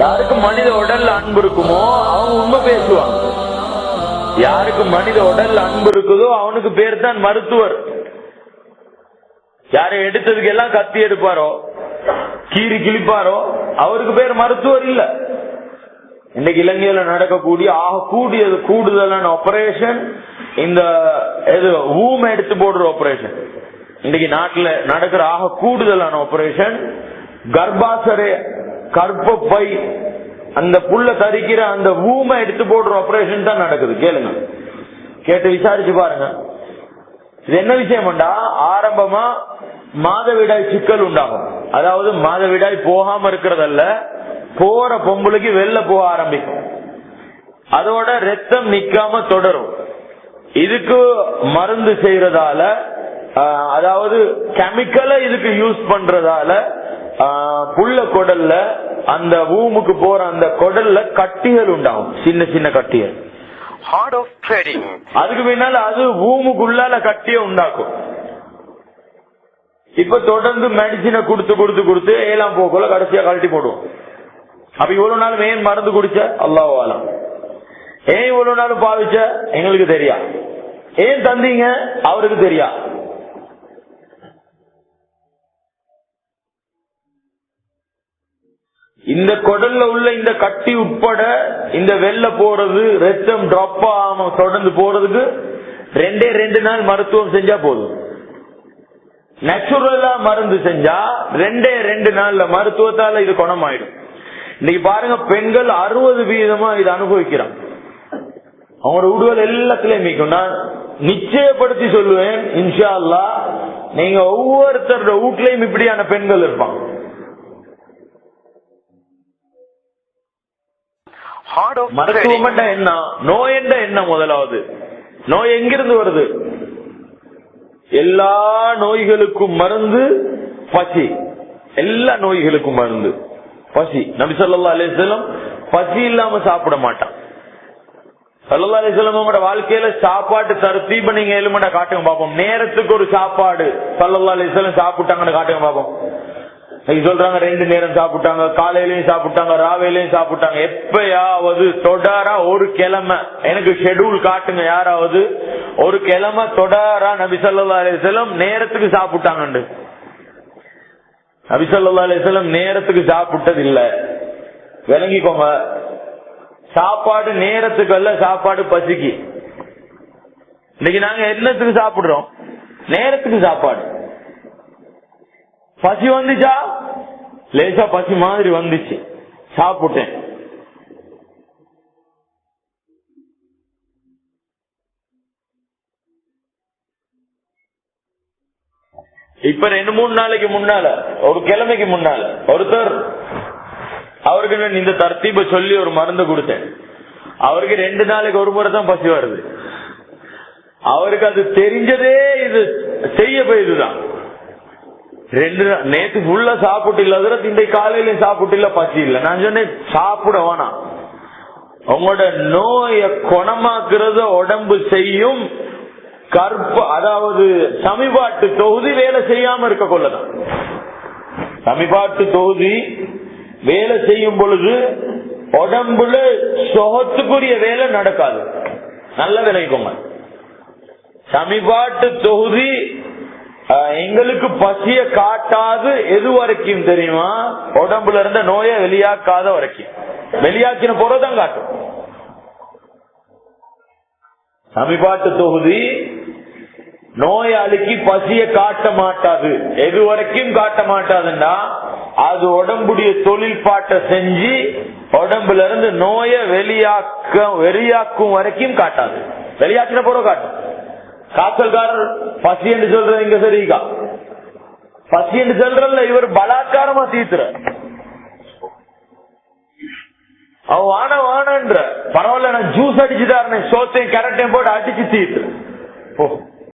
யாருக்கு மனித உடல்ல அன்பு இருக்குமோ அவங்க உண்மை பேசுவாங்க. யாருக்கு மனித உடல்ல அன்பு இருக்குதோ அவனுக்கு பேர் தான் மருத்துவர். யாரை எடுத்ததுக்கு எல்லாம் கத்தி எடுப்பாரோ கீறி கிழிப்பாரோ அவருக்கு பேர் மருத்துவர் இல்ல. இன்னைக்கு இலங்கையில நடக்கக்கூடிய ஆக கூடியது கூடுதலான ஆபரேஷன் இந்த இது எடுத்து போடுற ஆபரேஷன் இன்னைக்கு நாட்டுல நடக்கிற ஆக கூடுதலான ஆபரேஷன் கர்ப்பாசரே கர்ப்பப்பை அந்த புள்ள தரிக்கிற அந்த ஊமை எடுத்து போடுற ஆபரேஷன் தான் நடக்குது. கேளுங்க. கேட்டு விசாரிச்சு பாருங்க. இது என்ன விஷயம்டா? ஆரம்பமா மாதவிடாய் சிக்கல் உண்டாகும். அதாவது மாதவிடாய் போகாம இருக்கிறதல்ல போற பொம்பளுக்கு வெளில போக ஆரம்பிக்கும். அதோட ரத்தம் நிக்காம தொடரும். இதுக்கு மருந்து செய்யறதால அதாவது கெமிக்கலை இதுக்கு யூஸ் பண்றதால புள்ள குடல்ல அந்த ஊமுக்கு போற அந்த குடல்ல கட்டிகள் உண்டாகும். சின்ன சின்ன கட்டிகள் Heart of Trading. அதுக்கு பின்னால அது பூமுக்குள்ளால கட்டிய உண்டாக்கும். இப்ப தொடர்ந்து மெடிசினை கொடுத்து கொடுத்து கொடுத்து ஏழாம் போக்குள்ள கடைசியா கழட்டி போடுவோம். அப்ப இவ்வளவு நாள் ஏன் மருந்து குடிச்ச? அல்லாஹ் ஏன் இவ்வளவு நாள் பாவிச்ச? எங்களுக்கு தெரியா. ஏன் தந்தீங்க? அவருக்கு தெரியா. இந்த குடல்ல உள்ள இந்த கட்டி உட்பட இந்த வெள்ள போறது ரத்தம் டிராப் ஆகாம தொடர்ந்து போறதுக்கு ரெண்டே ரெண்டு நாள் மருத்துவம் செஞ்சா போதும். நேச்சுரலா மருந்து செஞ்சா ரெண்டே ரெண்டு நாள்ல மருத்துவத்தால இது குணமாயிடும். இன்னைக்கு பாருங்க பெண்கள் அறுபது வீதமா இது அனுபவிக்கிறாங்க. அவங்களோட உடல் எல்லாத்துலயும் மீக்கும் நான் நிச்சயப்படுத்தி சொல்லுவேன் இன்ஷா அல்லாஹ் நீங்க ஒவ்வொருத்தரோட வீட்லயும் இப்படியான பெண்கள் இருப்பாங்க. மருத்துவம் என்ன? நோய் என்ற என்ன முதலாவது? நோய் எங்கிருந்து வருது? எல்லா நோய்களுக்கும் மருந்து பசி. எல்லா நோய்களுக்கும் மருந்து. பசி. நபி ஸல்லல்லாஹு அலைஹி வஸல்லம் பசி இல்லாம சாப்பிட மாட்டான். ஸல்லல்லாஹு அலைஹி வஸல்லம் உங்களோட வாழ்க்கையில சாப்பாட்டு தரத்தீப நீங்க எலுமண்டா காட்டுங்க பாப்போம். நேரத்துக்கு ஒரு சாப்பாடு ஸல்லல்லாஹு அலைஹி வஸல்லம் சாப்பிட்டாங்கன்னு காட்டுங்க பாப்போம். சொல்றாங்க ரெண்டு நேரம் சாப்பிட்டாங்க காலையிலயும் சாப்பிட்டாங்க ராவையிலயும் சாப்பிட்டாங்க. எப்பயாவது தொடரா ஒரு கிழமை. எனக்கு ஷெட்யூல் காட்டுங்க யாராவது. ஒரு கிழமை தொடரா நபிசல்லா அலிசலம் நேரத்துக்கு சாப்பிட்டாங்கண்டு. நபிசல்லா அலிசலம் நேரத்துக்கு சாப்பிட்டது இல்ல விளங்கிக்கோங்க. சாப்பாடு நேரத்துக்கு அல்ல சாப்பாடு பசிக்கு. இன்னைக்கு நாங்க என்னத்துக்கு சாப்பிடுறோம்? நேரத்துக்கு சாப்பாடு. பசி வந்துச்சா? லேசா பசி மாதிரி வந்துச்சு. சாப்பிட்டேன். இப்ப ரெண்டு மூணு நாளைக்கு முன்னால ஒரு கிழமைக்கு முன்னால ஒருத்தர் அவருக்கு இந்த தர்த்தீப சொல்லி ஒரு மருந்து கொடுத்தேன். அவருக்கு ரெண்டு நாளைக்கு ஒரு முறை தான் பசி வருது. அவருக்கு அது தெரிஞ்சதே இது செய்ய போய் இதுதான். ரெண்டு நேத்து ஃபுல்லா சாப்பிட்டு இல்லாத இன்றைக்கு காலையிலயும் சாப்பிட்டு இல்ல பசி இல்ல நான் சொன்னேன் சாப்பிட வேணாம். உங்களோட நோயை குணமாக்குறத உடம்பு செய்யும் கற்ப அதாவது சமிபாட்டு தொகுதி வேலை செய்யாம இருக்க கொள்ளதான். சமிபாட்டு தொகுதி வேலை செய்யும் பொழுது உடம்புல சுகத்துக்குரிய வேலை நடக்காது. நல்ல விளைவிக்கோங்க சமிபாட்டு தொகுதி எங்களுக்கு பசிய காட்டாது எது வரைக்கும் தெரியுமா? உடம்புல இருந்த நோயை வெளியாக்காத வரைக்கும். வெளியாக்கின போறதான் காட்டும். சமிபாட்டு தொகுதி நோயாளிக்கு பசிய காட்ட மாட்டாது. எது வரைக்கும் காட்ட மாட்டாதுன்னா அது உடம்புடைய தொழில்பாட்டை செஞ்சு உடம்புல இருந்து நோயை வெளியாக்க வெளியாக்கும் வரைக்கும் காட்டாது. வெளியாக்கின போற காட்டும். காய்ச்சல்காரர் பசி என்று சொல்றது இங்க சரிக்கா? பசின்னு சொல்றல இவர் பலாத்காரமா தீத்துற அவன் வான வானன்ற. பரவாயில்ல நான் ஜூஸ் அடிச்சுதான் சோத்தையும் கரெக்டையும் போட்டு அடிச்சு தீத்துறேன் ஓ